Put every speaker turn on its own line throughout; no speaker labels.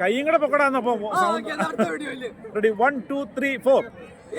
കൈയും കൂടെ പൊക്കടാന്നപ്പോ ready one two three four
ഈ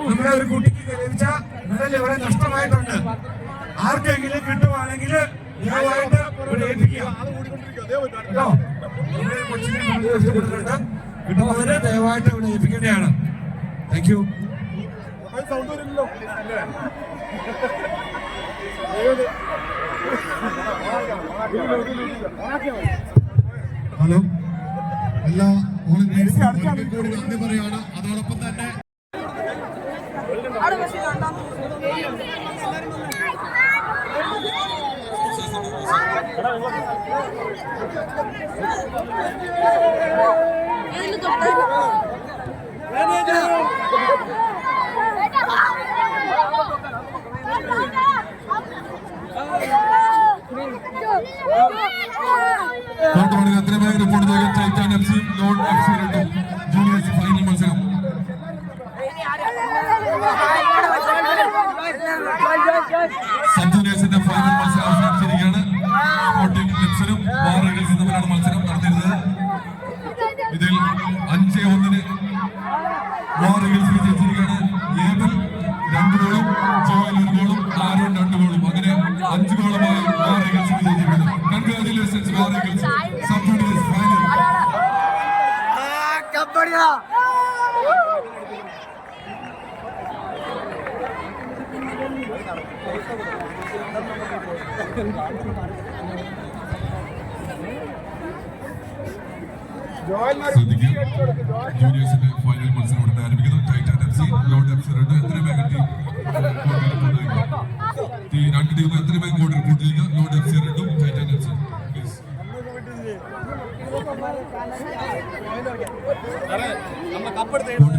നമ്മുടെ ഒരു കുട്ടിക്ക് ലഭിച്ച മെഡൽ ഇവിടെ ആർക്കെങ്കിലും കിട്ടുവാണെങ്കിൽ ദയവായിട്ട് കിട്ടുന്നവരെ ദയവായിട്ട് ഇവിടെ ഏൽപ്പിക്കേണ്ടതാണ്. താങ്ക് യു ഹലോ എല്ലാ വോളണ്ടിയേഴ്സിനും ഒരിക്കൽ കൂടി നന്ദി കോട്ടമണി എത്ര റിപ്പോർട്ട് ചെയ്യുക ടൈറ്റാൻ എഫ് സി ലോൺ എഫ് സി രണ്ടും ജൂനിയേഴ്സ് ഫൈനൽ മത്സരം സബ് ജൂനിയേഴ്സിന്റെ ഫൈനൽ മത്സരം തമ്മിലാണ് മത്സരം നടന്നിരുന്നത് ഇതിൽ അഞ്ച് ഒന്നിന് വാറഗൽസ് വിജയിച്ചിരിക്കുകയാണ് രണ്ട് ഗോളും ജോയൽ ഒരു ഗോളും ആരോൺ രണ്ട് ഗോളും. അങ്ങനെ അഞ്ച് ഗോളുമായി വാറഗൽസ് വിജയിച്ചിരിക്കുന്നു കൺഗ്രാജുലേഷൻസ് വാറഗൽസ് സബ് ജൂനിയേഴ്സ് ഫൈനൽ ശ്രദ്ധിക്കുക ജൂനിയേഴ്സിന്റെ ഫൈനൽ മത്സരം ഉടനെ ആരംഭിക്കുന്നു. Titan F C load F C രണ്ട് എത്ര വേഗം ടീം രണ്ട് ടീം എത്ര വേഗം കോഡ് റിപ്പോർട്ട് ചെയ്യുക? ലോഡ് എഫ് സി രണ്ടും Titan F C. Please court